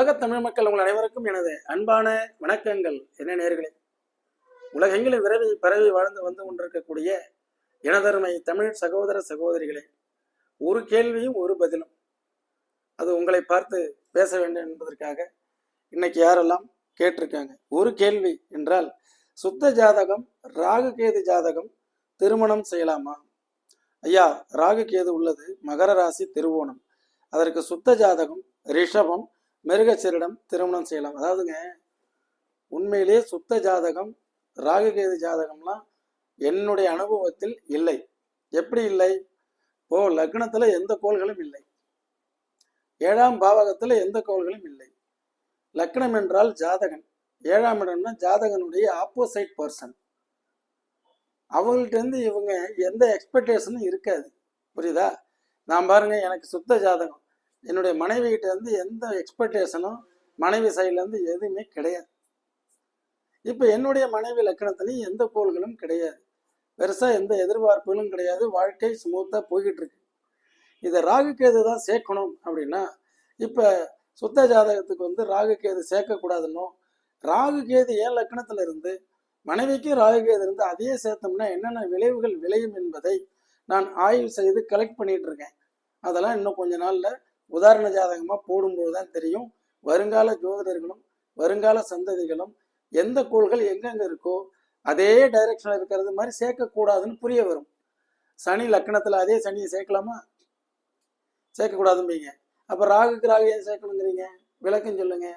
உலகத் தமிழ் மக்கள் உங்கள் அனைவருக்கும் எனது அன்பான வணக்கங்கள். என்ன நேர்களே? உலகெங்கிலும் விரவி பரவி வாழ்ந்து வந்து கொண்டிருக்கக்கூடிய இனதருமை தமிழ் சகோதர சகோதரிகளே ஒரு கேள்வியும் ஒரு பதிலும். அது உங்களை பார்த்து பேச வேண்டும் என்பதற்காக இன்னைக்கு யாரெல்லாம் கேட்டிருக்காங்க? ஒரு கேள்வி என்றால் சுத்த ஜாதகம் ராகு கேது ஜாதகம் திருமணம் செய்யலாமா? ஐயா ராகு கேது உள்ளது மகர ராசி திருவோணம். அதற்கு சுத்த ஜாதகம் ரிஷபம் மிருகச்சரிடம் திருமணம் செய்யலாம். அதாவதுங்க உண்மையிலேயே சுத்த ஜாதகம் ராகுகேது ஜாதகம்லாம் என்னுடைய அனுபவத்தில் இல்லை. எப்படி இல்லை? ஓ லக்னத்தில் எந்த கோள்களும் இல்லை. ஏழாம் பாவகத்தில் எந்த கோள்களும் இல்லை. லக்னம் என்றால் ஜாதகன். ஏழாம் இடம்னா ஜாதகனுடைய ஆப்போசைட் பர்சன் அவங்கள்ட்டேருந்து இவங்க எந்த எக்ஸ்பெக்டேஷனும் இருக்காது. புரியுதா? நான் பாருங்க எனக்கு சுத்த ஜாதகம். என்னுடைய மனைவி கிட்ட இருந்து எந்த எக்ஸ்பெக்டேஷனும் மனைவி சைட்லேருந்து எதுவுமே கிடையாது. இப்போ என்னுடைய மனைவி லக்கணத்துலேயும் எந்த கோள்களும் கிடையாது. பெருசாக எந்த எதிர்பார்ப்புகளும் கிடையாது. வாழ்க்கை ஸ்மூத்தாக போய்கிட்டு இருக்கு. இதை ராகு தான் சேர்க்கணும் அப்படின்னா இப்போ சுத்த ஜாதகத்துக்கு வந்து ராகு கேது சேர்க்கக்கூடாதுன்னோ ராகு கேது ஏன் லக்கணத்தில் இருந்து மனைவிக்கும் ராகு இருந்து அதையே சேர்த்தோம்னா என்னென்ன விளைவுகள் விளையும் என்பதை நான் ஆய்வு செய்து கலெக்ட் பண்ணிட்டு இருக்கேன். அதெல்லாம் இன்னும் கொஞ்ச நாளில் உதாரண ஜாதகமாக போடும்போது தான் தெரியும். வருங்கால ஜோதிடர்களும் வருங்கால சந்ததிகளும் எந்த கோள்கள் எங்கெங்க இருக்கோ அதே டைரக்ஷனில் இருக்கிறது மாதிரி சேர்க்கக்கூடாதுன்னு புரிய வரும். சனி லக்கணத்தில் அதே சனியை சேர்க்கலாமா? சேர்க்கக்கூடாதும்பீங்க. அப்போ ராகுக்கு ராகு ஏன் சேர்க்கணுங்கிறீங்க? விளக்கம் சொல்லுங்க.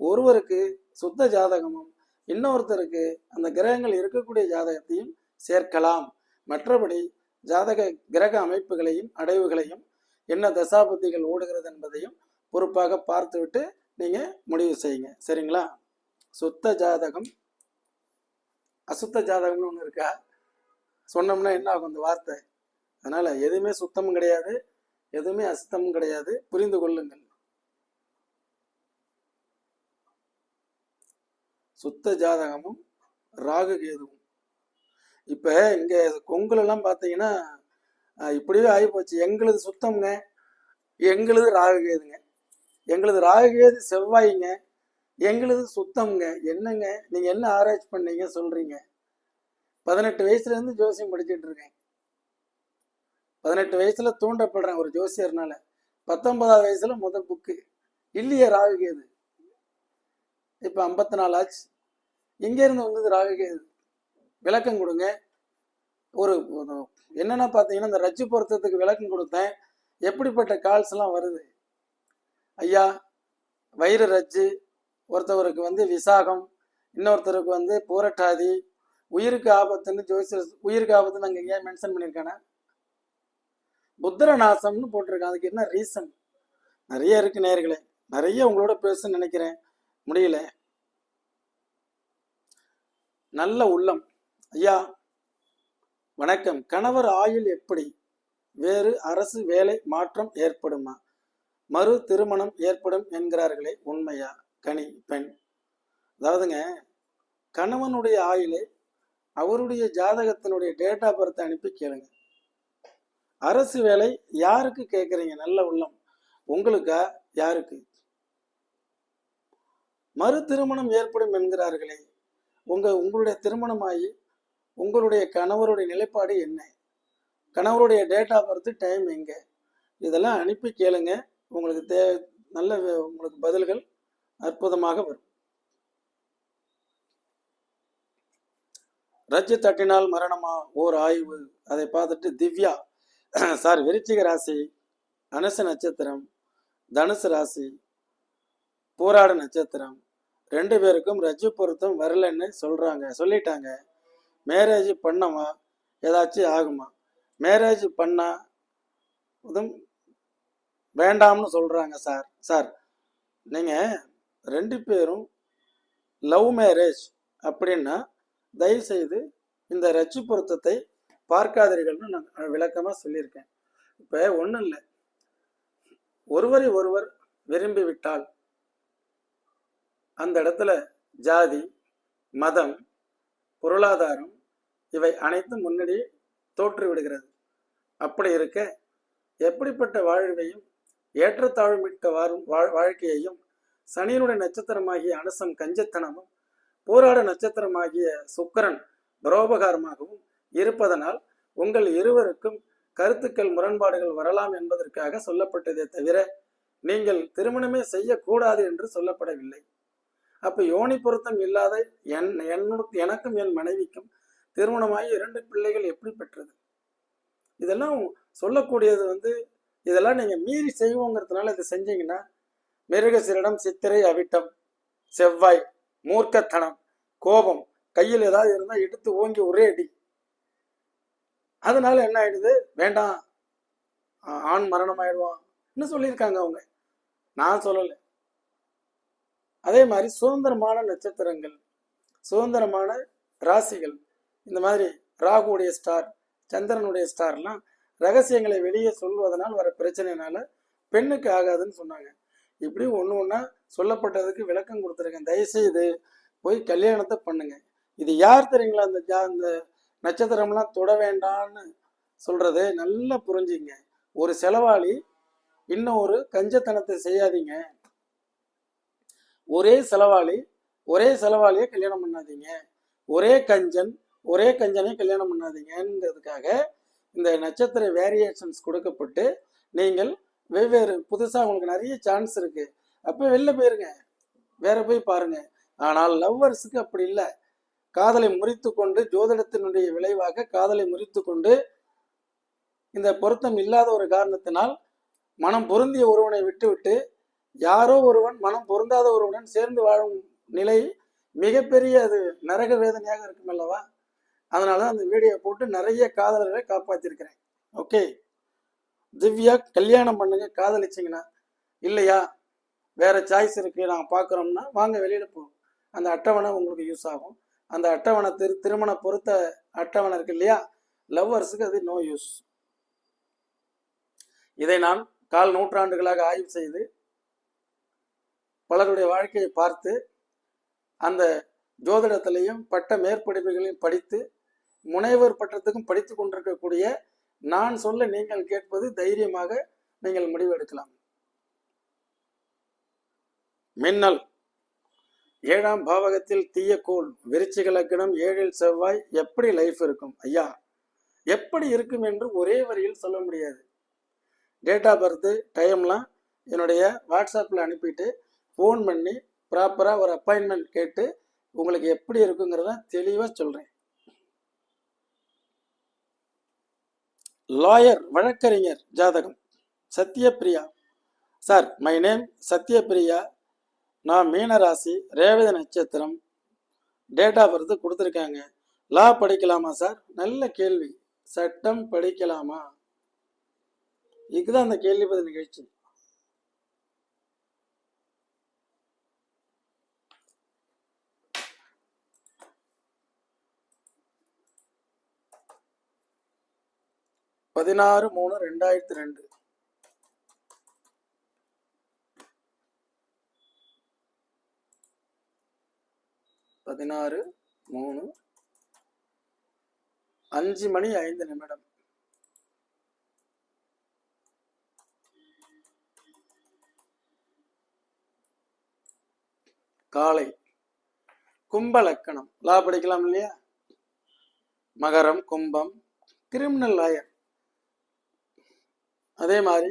ஒருவருக்கு சுத்த ஜாதகமும் இன்னொருத்தருக்கு அந்த கிரகங்கள் இருக்கக்கூடிய ஜாதகத்தையும் சேர்க்கலாம். மற்றபடி ஜாதக கிரக அமைப்புகளையும் அடைவுகளையும் என்ன தசாபுத்திகள் ஓடுகிறது என்பதையும் பொறுப்பாக பார்த்துவிட்டு நீங்க முடிவு செய்யுங்க. சரிங்களா? சுத்த ஜாதகம். அசுத்த ஜாதகம்னு ஒன்று இருக்கா? சொன்னோம்னா என்ன ஆகும் அந்த வார்த்தை? அதனால எதுவுமே சுத்தமும் கிடையாது. எதுவுமே அசுத்தமும் கிடையாது. புரிந்து கொள்ளுங்கள். சுத்த ஜாதகமும் ராகு கேதுவும். இப்ப இங்க கொங்குலெல்லாம் பார்த்தீங்கன்னா இப்படியே ஆகிப்போச்சு. எங்களுது சுத்தம்ங்க. எங்களுது ராகு கேதுங்க எங்களுது ராகு கேது செவ்வாய்ங்க. எங்களுது சுத்தம்ங்க. என்னங்க? நீங்க என்ன ஆராய்ச்சி பண்ணீங்க? சொல்றீங்க. பதினெட்டு வயசுல இருந்து ஜோசியம் படிச்சுட்டு இருக்கேன் பதினெட்டு வயசுல தூண்டப்படுறேன் ஒரு ஜோசியர்னால. பத்தொன்பதாவது வயசுல முதல் புக்கு. இல்லையே ராகு கேது இப்ப ஐம்பத்தி நாலு ஆச்சு. இங்க இருந்து வந்தது ராகுகேது. விளக்கம் கொடுங்க. ஒரு என்னன்னா பார்த்தீங்கன்னா இந்த ரஜ்ஜு பொருத்தத்துக்கு விளக்கம் கொடுத்தேன். எப்படிப்பட்ட கால்ஸ் எல்லாம் வருது? ஐயா வயிறு ரஜ்ஜு ஒருத்தவருக்கு வந்து விசாகம் இன்னொருத்தருக்கு வந்து பூரட்டாதி உயிருக்கு ஆபத்துன்னு ஜோசியர் உயிருக்கு ஆபத்துன்னு அங்கே ஏன் மென்ஷன் பண்ணியிருக்கானே? புத்திர நாசம்னு போட்டிருக்கான் அதுக்கு என்ன ரீசன் நிறைய இருக்கு நேர்களே நிறைய உங்களோட பேச நினைக்கிறேன். முடியல. நல்ல உள்ளம். ஐயா வணக்கம். கணவர் ஆயுள் எப்படி? வேறு அரசு வேலை மாற்றம் ஏற்படுமா? மறு திருமணம் ஏற்படும் என்கிறார்களே உண்மையா? கனி பெண். அதாவதுங்க கணவனுடைய ஆயுளை அவருடைய ஜாதகத்தினுடைய டேட்டா பர்த் அனுப்பி கேளுங்க. அரசு வேலை யாருக்கு கேட்குறீங்க? நல்ல உள்ளம். உங்களுக்கா? யாருக்கு? மறு திருமணம் ஏற்படும் என்கிறார்களே உங்க உங்களுடைய திருமணமாகி உங்களுடைய கணவருடைய நிலைப்பாடு என்ன? கணவருடைய டேட்டா பர்த் டைம் எங்கே? இதெல்லாம் அனுப்பி கேளுங்க. உங்களுக்கு தே நல்ல உங்களுக்கு பதில்கள் அற்புதமாக வரும். ரஜ்ஜு தட்டினால் மரணமா? ஓர் ஆய்வு. அதை பார்த்துட்டு திவ்யா சார் விருச்சிக ராசி அனுச நட்சத்திரம் தனுசு ராசி பூராட நட்சத்திரம். ரெண்டு பேருக்கும் ரஜ்ஜு பொருத்தம் வரலன்னு சொல்றாங்க சொல்லிட்டாங்க. மேரேஜ் பண்ணவா? ஏதாச்சும் ஆகுமா? மேரேஜ் பண்ணா இதும் வேண்டாம்னு சொல்கிறாங்க சார் சார் நீங்கள் ரெண்டு பேரும் லவ் மேரேஜ் அப்படின்னா தயவுசெய்து இந்த ரச்சு பொருத்தத்தை பார்க்காதீர்கள்னு நான் விளக்கமாக சொல்லியிருக்கேன். இப்போ ஒன்றும் இல்லை. ஒருவரை ஒருவர் விரும்பி விட்டால் அந்த இடத்துல ஜாதி மதம் பொருளாதாரம் இவை அனைத்தும் முன்னாடி தோற்றுவிடுகிறது. அப்படி இருக்க எப்படிப்பட்ட வாழ்வையும் ஏற்றத்தாழ்மிக்க வாரும் வாழ் வாழ்க்கையையும் சனியினுடைய நட்சத்திரமாகிய அனுசம் கஞ்சத்தனமும் போராட நட்சத்திரமாகிய சுக்கரன் பரோபகாரமாகவும் இருப்பதனால் உங்கள் இருவருக்கும் கருத்துக்கள் முரண்பாடுகள் வரலாம் என்பதற்காக சொல்லப்பட்டதே தவிர நீங்கள் திருமணமே செய்யக்கூடாது என்று சொல்லப்படவில்லை. அப்ப யோனி பொருத்தம் இல்லாத என் என்னுடைய எனக்கும் என் மனைவிக்கும் திருமணமாகி இரண்டு பிள்ளைகள் எப்படி பெற்றது? இதெல்லாம் சொல்லக்கூடியது வந்து இதெல்லாம் நீங்கள் மீறி செய்வோங்கிறதுனால இதை செஞ்சீங்கன்னா மிருகசிரிடம் சித்திரை அவிட்டம் செவ்வாய் மூர்க்கத்தனம் கோபம் கையில் ஏதாவது இருந்தால் எடுத்து ஓங்கி ஒரே அடி. அதனால என்ன ஆயிடுது? வேண்டாம். ஆண் மரணம் ஆயிடுவான். சொல்லியிருக்காங்க அவங்க. நான் சொல்லலை. அதே மாதிரி சுதந்திரமான நட்சத்திரங்கள் சுதந்திரமான ராசிகள் இந்த மாதிரி ராகுடைய ஸ்டார் சந்திரனுடைய ஸ்டார்லாம் ரகசியங்களை வெளியே சொல்வதனால் வர பிரச்சனைனால பெண்ணுக்கு ஆகாதுன்னு சொன்னாங்க. இப்படி ஒன்று ஒன்றா சொல்லப்பட்டதுக்கு விளக்கம் கொடுத்துருக்கேன். தயவுசெய்து போய் கல்யாணத்தை பண்ணுங்க. இது யார் தெரியுங்களா? அந்த ஜா அந்த நட்சத்திரம்லாம் தொட வேண்டான்னு சொல்கிறது நல்லா புரிஞ்சுங்க. ஒரு செலவாளி இன்னும் ஒரு கஞ்சத்தனத்தை செய்யாதீங்க. ஒரே செலவாளி ஒரே செலவாளியை கல்யாணம் பண்ணாதீங்க. ஒரே கஞ்சன் ஒரே கஞ்சனை கல்யாணம் பண்ணாதீங்கன்றதுக்காக இந்த நட்சத்திர வேரியேஷன்ஸ் கொடுக்கப்பட்டு நீங்கள் வெவ்வேறு புதுசாக உங்களுக்கு நிறைய சான்ஸ் இருக்கு. அப்போ வெளில போயிருங்க. வேற போய் பாருங்க. ஆனால் லவ்வர்ஸுக்கு அப்படி இல்லை. காதலை முறித்து கொண்டு ஜோதிடத்தினுடைய விளைவாக காதலை முறித்து கொண்டு இந்த பொருத்தம் இல்லாத ஒரு காரணத்தினால் மனம் பொருந்திய ஒருவனை விட்டுவிட்டு யாரோ ஒருவன் மனம் பொருந்தாத ஒருவனுடன் சேர்ந்து வாழும் நிலை மிகப்பெரிய அது நரக வேதனையாக இருக்கும் அல்லவா அதனால தான் அந்த வீடியோ போட்டு நிறைய காதலர்களை காப்பாற்றிருக்கிறேன் ஓகே திவ்யா கல்யாணம் பண்ணுங்க காதலிச்சிங்கன்னா. இல்லையா? வேற சாய்ஸ் இருக்கு. நாங்கள் பார்க்குறோம்னா வாங்க வெளியில் போகும் அந்த அட்டவணை உங்களுக்கு யூஸ் ஆகும். அந்த அட்டவணை திரு திருமண பொறுத்த அட்டவணை இருக்கு இல்லையா? லவ்வர்ஸுக்கு அது நோ யூஸ் இதை நான் கால் நூற்றாண்டுகளாக ஆய்வு செய்து பலருடைய வாழ்க்கையை பார்த்து அந்த ஜோதிடத்திலையும் பட்ட மேற்படிப்புகளையும் படித்து முனைவர் பட்டத்துக்கும் படித்து கொண்டிருக்கக்கூடிய நான் சொல்ல நீங்கள் கேட்பது தைரியமாக நீங்கள் முடிவெடுக்கலாம் மின்னல். ஏழாம் பாவகத்தில் தீய கோள் விருச்சிக லக்னம் ஏழில் செவ்வாய் எப்படி லைஃப் இருக்கும்? ஐயா எப்படி இருக்கும் என்று ஒரே வரியில் சொல்ல முடியாது. டேட் ஆஃப் பர்த் டைம்லாம் என்னுடைய வாட்ஸ்அப்பில் அனுப்பிட்டு ஃபோன் பண்ணி ப்ராப்பராக ஒரு அப்பாயின்மெண்ட் கேட்டு உங்களுக்கு எப்படி இருக்குங்கிறத தெளிவாக சொல்கிறேன் லாயர் வழக்கறிஞர் ஜாதகம். Sathyapriya sir my name Sathyapriya நான் மீனராசி ரேவதி நட்சத்திரம். டேட் ஆஃப் பர்த் கொடுத்துருக்காங்க. லா படிக்கலாமா சார் நல்ல கேள்வி. சட்டம் படிக்கலாமா? இதுதான் அந்த கேள்வி பதில் நிகழ்ச்சி. பதினாறு மூணு ரெண்டாயிரத்தி ரெண்டு. பதினாறு மூணு அஞ்சு மணி ஐந்து நிமிடம். காலை. கும்ப லக்கணம் லா படிக்கலாம் இல்லையா? மகரம் கும்பம் கிரிமினல் லாயர். அதே மாதிரி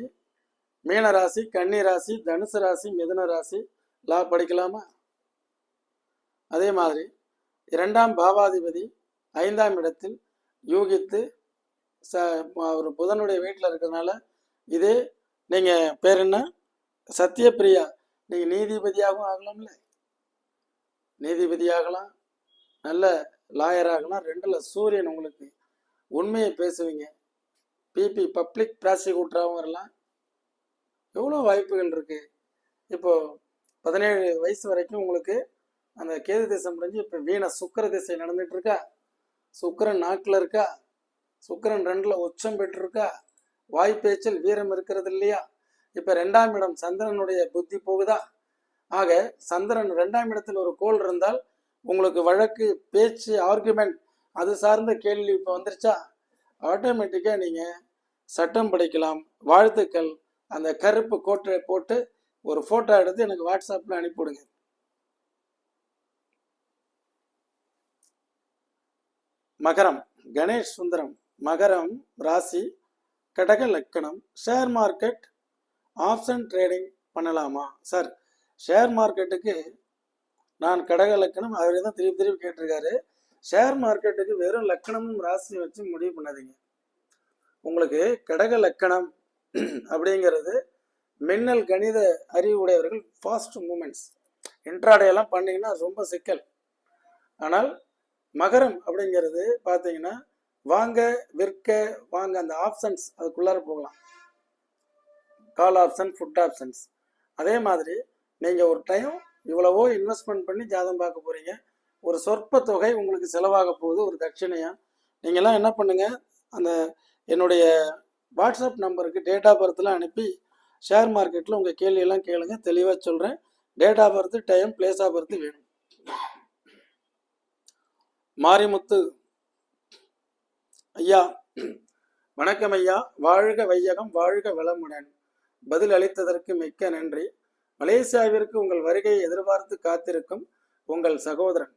மீன ராசி கன்னி ராசி தனுசு ராசி மிதுன ராசி லா படிக்கலாமா? அதே மாதிரி இரண்டாம் பாவாதிபதி ஐந்தாம் இடத்தில் யூகித்து ச ஒரு புதனுடைய வீட்டில் இருக்கிறதுனால இதே நீங்கள் பேர் என்ன? சத்யபிரியா. நீங்கள் நீதிபதியாகவும் ஆகலாம்ல. நீதிபதியாகலாம். நல்ல லாயர் ஆகலாம் ரெண்டில் சூரியன் உங்களுக்கு உண்மையை பேசுவீங்க. பிபி பப்ளிக் ப்ராசிக்யூட்டராகவும் வரலாம். எவ்வளோ வாய்ப்புகள் இருக்குது இப்போது பதினேழு வயசு வரைக்கும் உங்களுக்கு அந்த கேது திசை முடிஞ்சு இப்போ வீணை சுக்கர திசை நடந்துட்டு இருக்கா நாக்கில் இருக்கா? சுக்கிரன் ரெண்டில் உச்சம் பெற்றிருக்கா? வாய்ப்பேச்சில் வீரம் இருக்கிறது இல்லையா? இப்போ ரெண்டாம் இடம் சந்திரனுடைய புத்தி போகுதா? ஆக சந்திரன் ரெண்டாம் இடத்தில் ஒரு கோள் இருந்தால் உங்களுக்கு வழக்கு பேச்சு ஆர்குமெண்ட் அது சார்ந்த கேள்வி இப்போ வந்துருச்சா? ஆட்டோமேட்டிக்காக நீங்கள் சட்டம் படிக்கலாம். வாழ்த்துக்கள். அந்த கருப்பு கோட்டை போட்டு ஒரு ஃபோட்டோ எடுத்து எனக்கு வாட்ஸ்அப்பில் அனுப்பிவிடுங்க. மகரம். கணேஷ் சுந்தரம். மகரம் ராசி. கடக லக்கணம். Share market. ஆப்ஷன் ட்ரேடிங் பண்ணலாமா? சார் ஷேர் மார்க்கெட்டுக்கு நான் கடக லக்கணம் அவரே தான் திருப்பி திருப்பி கேட்டிருக்காரு. ஷேர் மார்க்கெட்டுக்கு வெறும் லக்கணமும் ராசியும் வச்சு முடிவு பண்ணாதீங்க. உங்களுக்கு கடக லக்கணம் அப்படிங்கிறது மின்னல் கணித அறிவு உடையவர்கள் ஃபாஸ்ட் மூமெண்ட்ஸ் இன்ட்ராடே பண்ணிங்கன்னா ரொம்ப சிக்கல். ஆனால் மகரம் அப்படிங்கிறது பார்த்தீங்கன்னா வாங்க விற்க வாங்க அந்த ஆப்ஷன்ஸ் அதுக்குள்ளார போகலாம். கால் ஆப்ஷன் ஃபுட் ஆப்ஷன்ஸ் அதே மாதிரி நீங்கள் ஒரு டைம் இவ்வளவோ இன்வெஸ்ட்மெண்ட் பண்ணி ஜாதகம் பார்க்க போகிறீங்க ஒரு சொற்ப தொகை உங்களுக்கு செலவாக போகுது ஒரு தட்சிணையாக நீங்கள்லாம் என்ன பண்ணுங்கள் அந்த என்னுடைய வாட்ஸ்அப் நம்பருக்கு டேட் ஆஃப் பர்த்லாம் அனுப்பி ஷேர் மார்க்கெட்டில் உங்கள் கேள்வியெல்லாம் கேளுங்க. தெளிவாக சொல்கிறேன் date of birth time place of birth வேணும். மாரிமுத்து. ஐயா வணக்கம் ஐயா. வாழ்க வையகம் வாழ்க வளமுடன். பதில் அளித்ததற்கு மிக்க நன்றி. மலேசியாவிற்கு உங்கள் வருகையை எதிர்பார்த்து காத்திருக்கும் உங்கள் சகோதரன்.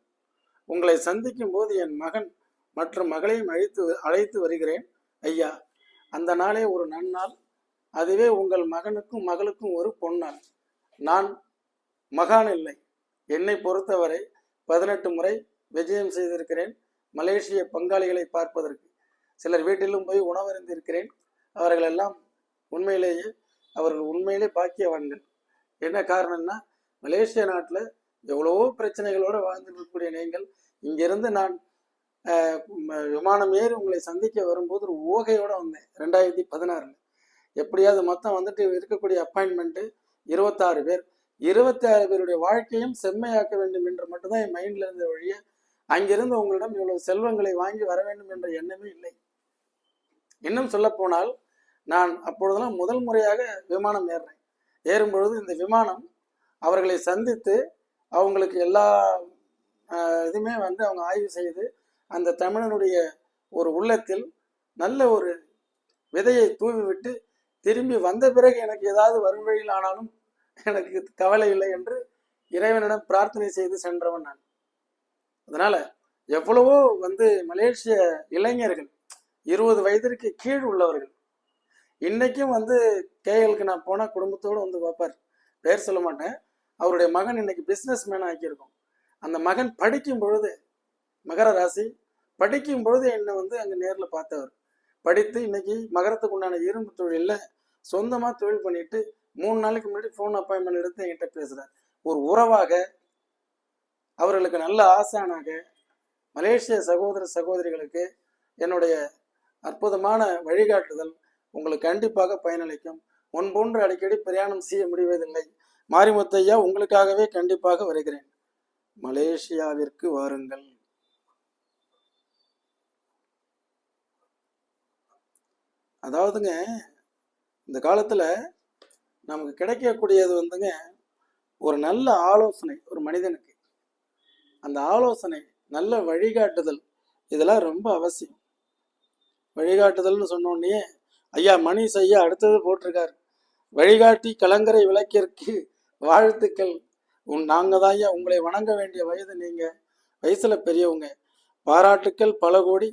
உங்களை சந்திக்கும் போது என் மகன் மற்றும் மகளையும் அழைத்து அழைத்து வருகிறேன். ஐயா அந்த நாளே ஒரு நன்னாள். அதுவே உங்கள் மகனுக்கும் மகளுக்கும் ஒரு பொன்னாள். நான் மகான் இல்லை. என்னை பொறுத்தவரை பதினெட்டு முறை விஜயம் செய்திருக்கிறேன். மலேசிய பங்காளிகளை பார்ப்பதற்கு. சிலர் வீட்டிலும் போய் உணவருந்திருக்கிறேன். அவர்கள் எல்லாம் உண்மையிலேயே அவர்கள் உண்மையிலே பாக்கியவான்கள். என்ன காரணம்னா மலேசியா நாட்டில் எவ்வளவோ பிரச்சனைகளோடு வாழ்ந்துருக்கக்கூடிய நீங்கள் இங்கிருந்து நான் விமானம் ஏறி உங்களை சந்திக்க வரும்போது ஒரு ஊகையோட வந்தேன் ரெண்டாயிரத்தி பதினாறுல. எப்படியாவது மொத்தம் வந்துட்டு இருக்கக்கூடிய அப்பாயின்மெண்ட்டு இருபத்தாறு பேர். இருபத்தி ஆறு பேருடைய வாழ்க்கையும் செம்மையாக்க வேண்டும் என்று மட்டும்தான் என் மைண்ட்ல இருந்த வழிய அங்கிருந்து உங்களிடம் இவ்வளவு செல்வங்களை வாங்கி வர வேண்டும் என்ற எண்ணமே இல்லை. இன்னும் சொல்ல போனால் நான் அப்பொழுதெல்லாம் முதல் முறையாக விமானம் ஏறுறேன். ஏறும் பொழுது இந்த விமானம் அவர்களை சந்தித்து அவங்களுக்கு எல்லா இதுவுமே இதுமே வந்து அவங்க ஆய்வு செய்து அந்த தமிழனுடைய ஒரு உள்ளத்தில் நல்ல ஒரு விதையை தூவி விட்டு திரும்பி வந்த பிறகு எனக்கு ஏதாவது வரும் வழியில் ஆனாலும் எனக்கு கவலை இல்லை என்று இறைவனிடம் பிரார்த்தனை செய்து சென்றவன் நான். அதனால எவ்வளவோ வந்து மலேசிய இளைஞர்கள் இருபது வயதிற்கு கீழ் உள்ளவர்கள் இன்னைக்கும் வந்து கேஎலுக்கு நான் போனால் குடும்பத்தோடு வந்து பார்ப்பார். பேர் சொல்ல மாட்டேன். அவருடைய மகன் இன்னைக்கு பிஸ்னஸ் மேன் ஆக்கியிருக்கோம். அந்த மகன் படிக்கும் பொழுது மகர ராசி. படிக்கும் பொழுது என்னை வந்து அங்கே நேரில் பார்த்தவர். படித்து இன்னைக்கு மகரத்துக்கு உண்டான இரும்பு தொழிலில் சொந்தமாக தொழில் பண்ணிட்டு மூணு நாளைக்கு முன்னாடி ஃபோன் அப்பாயின்மெண்ட் எடுத்து என்கிட்ட பேசுகிறார் ஒரு உறவாக அவர்களுக்கு நல்ல ஆசானாக மலேசிய சகோதர சகோதரிகளுக்கு என்னுடைய அற்புதமான வழிகாட்டுதல் உங்களுக்கு கண்டிப்பாக பயனளிக்கும். முன்போன்று அடிக்கடி பிரயாணம் செய்ய முடிவதில்லை. மாரிமுத்தையா உங்களுக்காகவே கண்டிப்பாக வருகிறேன். மலேசியாவிற்கு வாருங்கள். அதாவதுங்க இந்த காலத்தில் நமக்கு கிடைக்கக்கூடியது வந்துங்க ஒரு நல்ல ஆலோசனை ஒரு மனிதனுக்கு. அந்த ஆலோசனை நல்ல வழிகாட்டுதல் இதெல்லாம் ரொம்ப அவசியம். வழிகாட்டுதல்னு சொன்னோடனே ஐயா மணி செய்ய அடுத்தது போட்டிருக்காரு. வழிகாட்டி கலங்கரை விளக்கிற்கு வாழ்த்துக்கள். உன் நாங்கள் தான் ஐயா உங்களை வணங்க வேண்டிய வயது நீங்கள் வயசில் பெரியவங்க. பாராட்டுக்கள் பல கோடி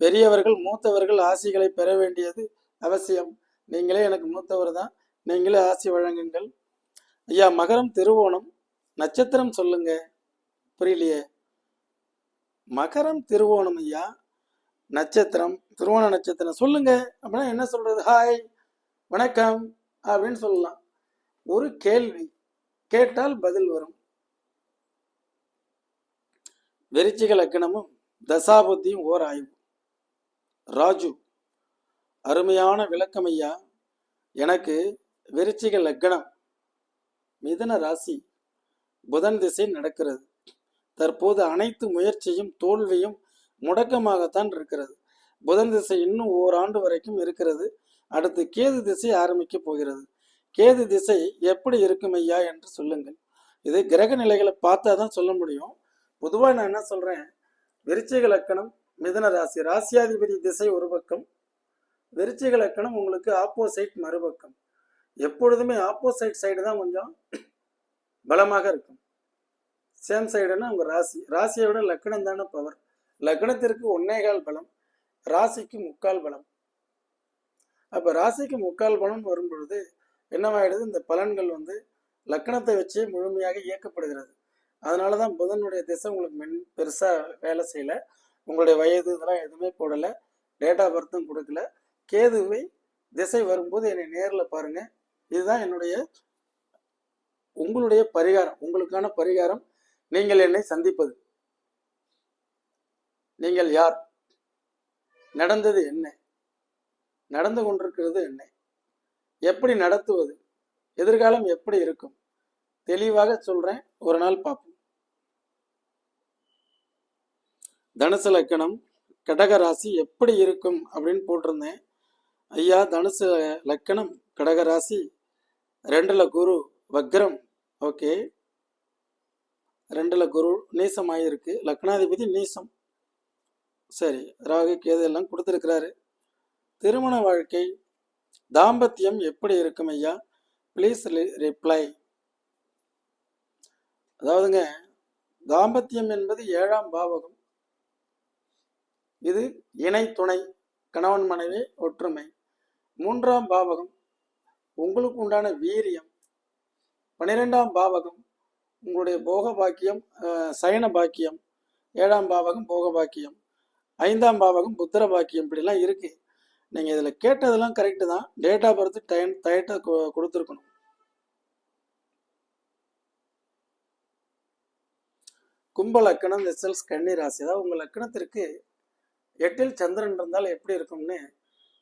பெரியவர்கள் மூத்தவர்கள் ஆசிகளை பெற வேண்டியது அவசியம். நீங்களே எனக்கு மூத்தவர் தான். நீங்களே ஆசி வழங்குங்கள். ஐயா மகரம் திருவோணம். நட்சத்திரம் சொல்லுங்க. புரியலையே. மகரம் திருவோணம் ஐயா. நட்சத்திரம் திருவோண நட்சத்திரம். சொல்லுங்க. அப்படின்னா என்ன சொல்றது? ஹாய் வணக்கம். அப்படின்னு சொல்லலாம். ஒரு கேள்வி. கேட்டால் பதில் வரும். விருச்சிக லக்கணமும் தசாபுத்தியும் ஓர் ஆய்வு. ராஜு அருமையான விளக்கம் ஐயா எனக்கு விருச்சிக லக்கணம் மிதன ராசி புதன் திசை நடக்கிறது. தற்போது அனைத்து முயற்சியும் தோல்வியும் முடக்கமாகத்தான் இருக்கிறது. புதன் திசை இன்னும் ஓராண்டு வரைக்கும் இருக்கிறது. அடுத்து கேது திசை ஆரம்பிக்க போகிறது. கேது திசை எப்படி இருக்கும் ஐயா என்று சொல்லுங்கள். இது கிரக நிலைகளை பார்த்தா தான் சொல்ல முடியும். பொதுவாக நான் என்ன சொல்கிறேன் விருச்சிக லக்கணம் மிதன ராசி. ராசியாதிபதி திசை ஒரு பக்கம். விருச்சிக லக்கணம் உங்களுக்கு ஆப்போசைட் மறுபக்கம். எப்பொழுதுமே ஆப்போசைட் சைடு தான் கொஞ்சம் பலமாக இருக்கும். சேம் சைடுன்னா உங்க ராசி. ராசியை விட லக்கணம் தானே பவர் லக்னத்திற்கு ஒன்னேகால் பலம் ராசிக்கு முக்கால் பலம். அப்ப ராசிக்கு முக்கால் பலம் வரும் பொழுது என்னவாயிடுது? இந்த பலன்கள் வந்து லக்னத்தை வச்சே முழுமையாக இயக்கப்படுகிறது. அதனால தான் புதனுடைய திசை உங்களுக்கு மென் பெருசா வேலை செய்யல. உங்களுடைய வயது இதெல்லாம் எதுவுமே போடலை. டேட் ஆஃப் பர்த்தும் கொடுக்கல. கேதுவை திசை வரும்போது என்னை நேரில் பாருங்க. இதுதான் என்னுடைய உங்களுடைய பரிகாரம். உங்களுக்கான பரிகாரம். நீங்கள் என்னை சந்திப்பது. நீங்கள் யார்? நடந்தது என்ன? நடந்து கொண்டிருக்கிறது என்ன? எப்படி நடத்துவது? எதிர்காலம் எப்படி இருக்கும்? தெளிவாக சொல்கிறேன் ஒரு நாள் பார்ப்போம். தனுசு லக்கணம் கடக ராசி எப்படி இருக்கும் அப்படின்னு போட்டிருந்தேன். ஐயா தனுசு லக்கணம் கடகராசி ரெண்டில் குரு வக்ரம் ஓகே. ரெண்டில் குரு நீசமாயிருக்கு லக்னாதிபதி நீசம். சரி ராகு கேது எல்லாம் கொடுத்துருக்கிறாரு. திருமண வாழ்க்கை தாம்பத்தியம் எப்படி இருக்கும் ஐயா? ப்ளீஸ் ரிப்ளை அதாவதுங்க தாம்பத்தியம் என்பது ஏழாம் பாவகம். இது இணை துணை கணவன் மனைவி ஒற்றுமை. மூன்றாம் பாவகம் உங்களுக்கு உண்டான வீரியம். பன்னிரெண்டாம் பாவகம் உங்களுடைய போக பாக்கியம் சயன பாக்கியம். ஏழாம் பாவகம் போக பாக்கியம் ஐந்தாம் பாவகம் புத்திர பாக்கியம். இப்படிலாம் இருக்கு. நீங்கள் இதில் கேட்டதெல்லாம் கரெக்டு தான். டேட் ஆஃப் பர்த் டைம் டயட்டை கொடுத்துருக்கணும். கும்ப லக்கணம் எஸ்எல்ஸ் கன்னி ராசி. அதாவது உங்கள் லக்கணத்திற்கு எட்டில் சந்திரன் இருந்தால் எப்படி இருக்கும்னு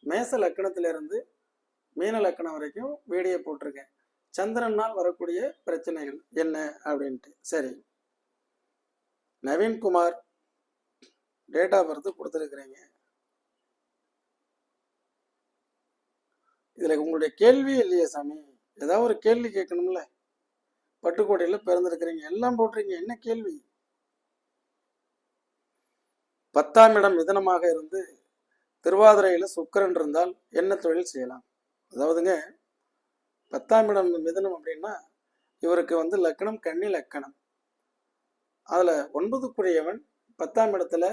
மேச லக்கணத்திலிருந்து மீன லக்கணம் வரைக்கும் வீடியோ போட்டிருக்கேன். சந்திரனால் வரக்கூடிய பிரச்சனைகள் என்ன அப்படின்ட்டு. சரி. நவீன்குமார் டேட் ஆஃப் பர்த் கொடுத்துருக்குறீங்க. இதில் உங்களுடைய கேள்வி இல்லையே சாமி. ஏதாவது ஒரு கேள்வி கேட்கணும்ல. பட்டுக்கோட்டையில் பிறந்திருக்கிறீங்க. எல்லாம் போட்டிருக்கீங்க. என்ன கேள்வி? பத்தாம் இடம் மிதனமாக இருந்து திருவாதிரையில் சுக்கரன் இருந்தால் என்ன தொழில் செய்யலாம்? அதாவதுங்க பத்தாம் இடம் மிதனம் அப்படின்னா இவருக்கு வந்து லக்கணம் கன்னி லக்கணம். அதில் ஒன்பதுக்குரியவன் பத்தாம் இடத்துல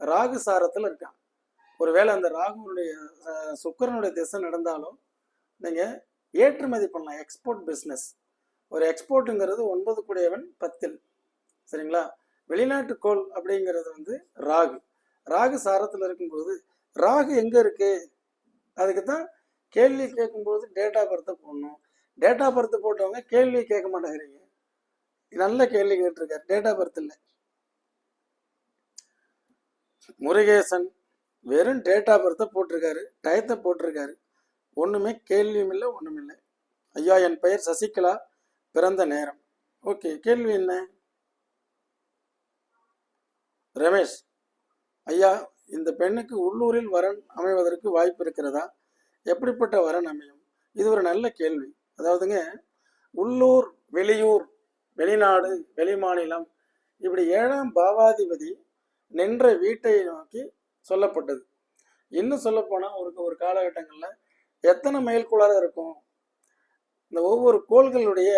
ராகு சாரத்தில் இருக்கான். ஒருவேளை அந்த ராகுனுடைய சுக்கரனுடைய சுக்கிரனுடைய திசை நடந்தாலும் நீங்கள் ஏற்றுமதி பண்ணலாம் எக்ஸ்போர்ட் பிஸ்னஸ் ஒரு எக்ஸ்போர்ட்டுங்கிறது ஒன்பது கூடியவன் பத்தில். சரிங்களா? வெளிநாட்டு கோள் அப்படிங்கிறது வந்து ராகு. ராகு சாரத்தில் இருக்கும்போது ராகு எங்கே இருக்கு? அதுக்கு தான் கேள்வி கேட்கும்போது டேட் ஆஃப் பர்த்தை போடணும். டேட் ஆஃப் பர்த் போட்டவங்க கேள்வி கேட்க மாட்டேங்கிறீங்க. நல்ல கேள்வி கேட்டிருக்காரு. டேட் ஆஃப் பர்த் இல்லை முருகேசன் வெறும் டேட் ஆஃப் பர்த்தை போட்டிருக்காரு. டயத்தை போட்டிருக்காரு. ஒன்றுமே கேள்வியும் இல்லை ஒன்றும் இல்லை ஐயா என் பெயர் சசிகலா. பிறந்த நேரம். ஓகே கேள்வி என்ன? ரமேஷ் ஐயா இந்த பெண்ணுக்கு உள்ளூரில் வரன் அமைவதற்கு வாய்ப்பு இருக்கிறதா? எப்படிப்பட்ட வரன் அமையும்? இது ஒரு நல்ல கேள்வி. அதாவதுங்க உள்ளூர் வெளியூர் வெளிநாடு வெளிமாநிலம் இப்படி ஏழாம் பாவாதிபதி நின்ற வீட்டை நோக்கி சொல்லப்பட்டது. இன்னும் சொல்லப்போனால் ஒரு ஒரு காலகட்டங்களில் எத்தனை மைல்குள்ளார இருக்கும்? இந்த ஒவ்வொரு கோள்களுடைய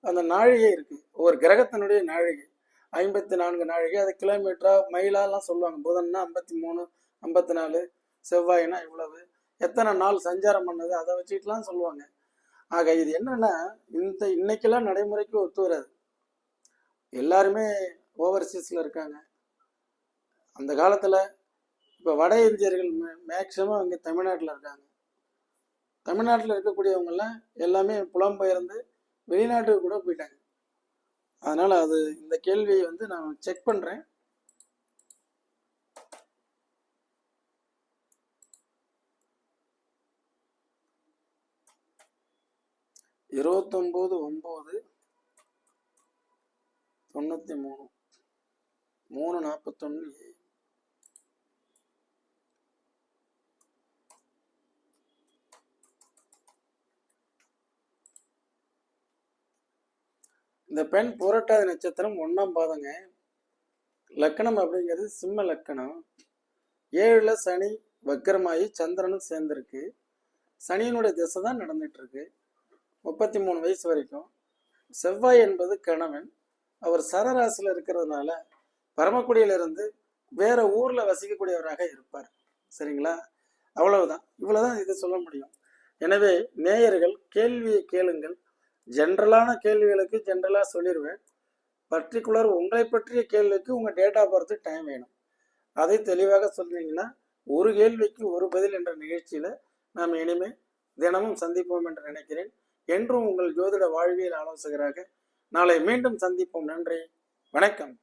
அந்த நாழிகை இருக்குது ஒவ்வொரு கிரகத்தினுடைய நாழிகை. ஐம்பத்தி நான்கு நாழிகை அது கிலோமீட்டரா மைலாலாம் சொல்லுவாங்க. புதன்னா ஐம்பத்தி மூணு ஐம்பத்தி நாலு செவ்வாய்னா இவ்வளவு. எத்தனை நாள் சஞ்சாரம் பண்ணது அதை வச்சுட்டுலாம் சொல்லுவாங்க. ஆக இது என்னன்னா இந்த இன்னைக்கெல்லாம் நடைமுறைக்கு ஒத்து வராது. எல்லாருமே ஓவர்சீஸில் இருக்காங்க. அந்த காலத்தில் இப்போ வட இந்தியர்கள் மேக்சிமம் இங்கே தமிழ்நாட்டில் இருக்காங்க. தமிழ்நாட்டில் இருக்கக்கூடியவங்கெல்லாம் எல்லாமே புலம்பெயர்ந்து வெளிநாட்டுக்கு கூட போயிட்டாங்க. அதனால் அது இந்த கேள்வியை வந்து நான் செக் பண்ணுறேன் இருபத்தொம்போது ஒம்பது தொண்ணூற்றி மூணு. மூணு நாற்பத்தொன்று இந்த பெண் புரட்டாதி நட்சத்திரம் ஒன்றாம் பாதங்க. லக்கணம் அப்படிங்கிறது சிம்ம லக்கணம். ஏழில் சனி வக்கரமாயி சந்திரனும் சேர்ந்துருக்கு. சனியினுடைய திசை தான் நடந்துட்டு முப்பத்தி மூணு வயசு வரைக்கும். செவ்வாய் என்பது கணவன். அவர் சரராசியில் இருக்கிறதுனால பரமக்குடியிலிருந்து வேற ஊரில் வசிக்கக்கூடியவராக இருப்பார். சரிங்களா? அவ்வளவுதான். இவ்வளோதான் இது சொல்ல முடியும். எனவே நேயர்கள் கேள்வியை கேளுங்கள். ஜென்ரலான கேள்விகளுக்கு ஜென்ரலாக சொல்லிடுவேன் பர்டிகுலர் உங்களை பற்றிய கேள்விக்கு உங்கள் டேட் ஆஃப் பர்த்து டைம் வேணும். அதை தெளிவாக சொன்னீங்கன்னா ஒரு கேள்விக்கு ஒரு பதில் என்ற நிகழ்ச்சியில் நாம் இனிமே தினமும் சந்திப்போம் என்று நினைக்கிறேன். என்றும் உங்கள் ஜோதிட வாழ்வியல் ஆலோசகராக நாளை மீண்டும் சந்திப்போம். நன்றி. வணக்கம்.